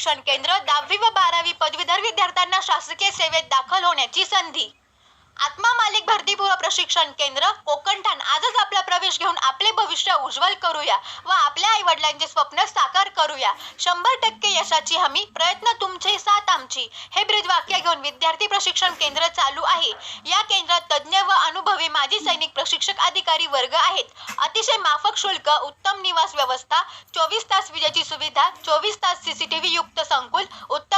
शिक्षण केंद्र दहावी व बारावी पदवीधर विद्यार्थ्यांना शासकीय सेवेत दाखल होण्याची संधी. आत्मा मालिक भरतीपूर्व प्रशिक्षण केंद्र कोकणठाण उज्ज्वल करूया व आपल्या आई वडिलांचे स्वप्न साकार करूया. शंभर टक्के यशाची हमी प्रयत्न तुमचे साथ आमची. हे ब्रीद वाक्य घेऊन विद्यार्थी प्रशिक्षण केंद्र चालू आहे. या केंद्रात तज्ज्ञ व अनुभवी माजी सैनिक प्रशिक्षक अधिकारी वर्ग आहेत. अतिशय माफक शुल्क उत्तम निवास व्यवस्था चोवीस तास विजेची सुविधा चोवीस तास सीसीटीव्ही युक्त संकुल उत्तम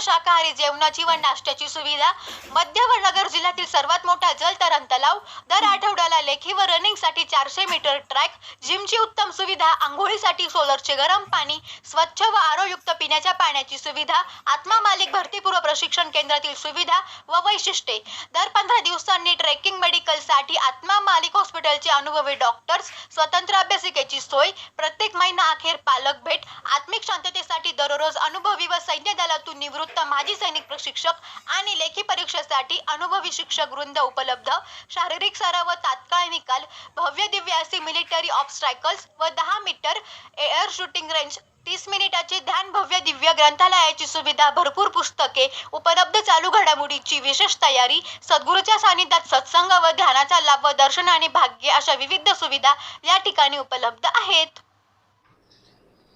शाकाहारी जेवणाची व नाश्त्याची सुविधा मध्य व नगर जिल्ह्यातील सर्वात मोठा जलतरण तलाव दर आठवड्याला लेखी व रनिंगसाठी चारशे मीटर ट्रॅक जिमची उत्तम सुविधा आंघोळीसाठी सोलरचे गरम पाणी स्वच्छ व आरोयुक्त पिण्याच्या पाण्याची सुविधा आत्मा मालिक भरतीपूर्व प्रशिक्षण केंद्रातील सुविधा व वैशिष्ट्ये. दर पंधरा दिवसांनी ट्रेकिंग मेडिकलसाठी आत्मा मालिक हॉस्पिटलचे अनुभवी डॉक्टर्स स्वतंत्र अभ्यासिकेची सोय प्रत्येक महिना अखेर पालक भेट आत्मिक शांततेसाठी दररोज अनुभवी व सैन्य दलातून निवृत्त माजी सैनिक प्रशिक्षक आणि लेखी परीक्षेसाठी अनुभवी शिक्षक वृंद उपलब्ध. शारीरिक सराव व तात्काळ निकाल भव्य दिव्य असे मिलिटरी ऑब्स्ट्रायकल्स व दहा मीटर एअर शूटिंग रेंज तीस मिनिटाचे ध्यान भव्य दिव्य ग्रंथालयाची सुविधा भरपूर पुस्तके उपलब्ध चालू घडामोडीची विशेष तयारी सद्गुरूच्या सानिध्यात सत्संग व ध्यानाचा लाभ व दर्शन आणि भाग्य अशा विविध सुविधा या ठिकाणी उपलब्ध आहेत.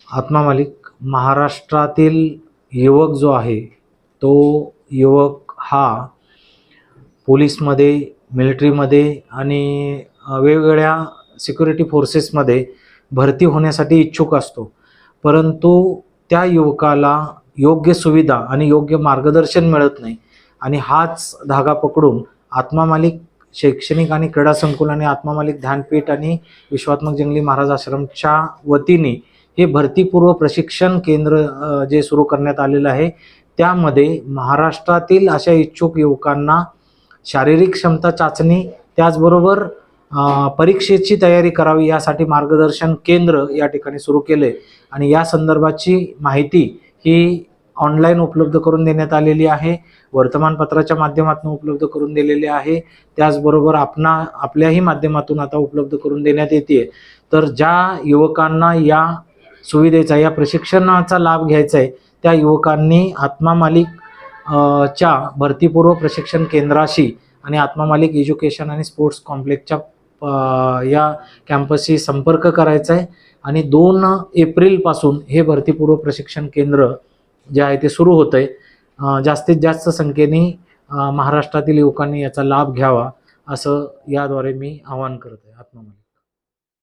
आत्मा मालिक महाराष्ट्रातील युवक जो आहे तो युवक हा पोलीसमध्ये मिलिटरीमध्ये आणि वेगवेगळ्या सिक्युरिटी फोर्सेसमध्ये भरती होण्यासाठी इच्छुक असतो. परंतु त्या युवकाला योग्य सुविधा आणि योग्य मार्गदर्शन मिळत नाही. आणि हाच धागा पकडून आत्मा मालिक शैक्षणिक आणि क्रीडा संकुल आणि आत्मा मालिक ध्यानपीठ आणि विश्वात्मक जंगली महाराज आश्रमच्या वतीने हे भरतीपूर्व प्रशिक्षण केंद्र जे सुरू करण्यात आलेलं आहे त्यामध्ये महाराष्ट्रातील अशा इच्छुक युवकांना शारीरिक क्षमता चाचणी त्याचबरोबर परीक्षेची तयारी करावी यासाठी मार्गदर्शन केंद्र या ठिकाणी सुरू केले आणि या संदर्भाची माहिती ही ऑनलाईन उपलब्ध करून देण्यात आलेली आहे. वर्तमानपत्राच्या माध्यमातून उपलब्ध करून दिलेली आहे. त्याचबरोबर आपणा आपल्याही माध्यमातून आता उपलब्ध करून देण्यात येते तर ज्या युवकांना या सुविधेचा या प्रशिक्षणाचा लाभ घ्यायचा आहे त्या युवकांनी आत्मा मालिक च्या भरतीपूर्व प्रशिक्षण केंद्राशी आणि आत्मा मालिक एज्युकेशन आणि स्पोर्ट्स कॉम्प्लेक्सच्या या कॅम्पसशी संपर्क करायचा आहे आणि दोन एप्रिलपासून हे भरतीपूर्व प्रशिक्षण केंद्र जे आहे ते सुरू होतं आहे जास्तीत जास्त संख्येने महाराष्ट्रातील युवकांनी याचा लाभ घ्यावा असं याद्वारे मी आवाहन करत आहे आत्मामध्ये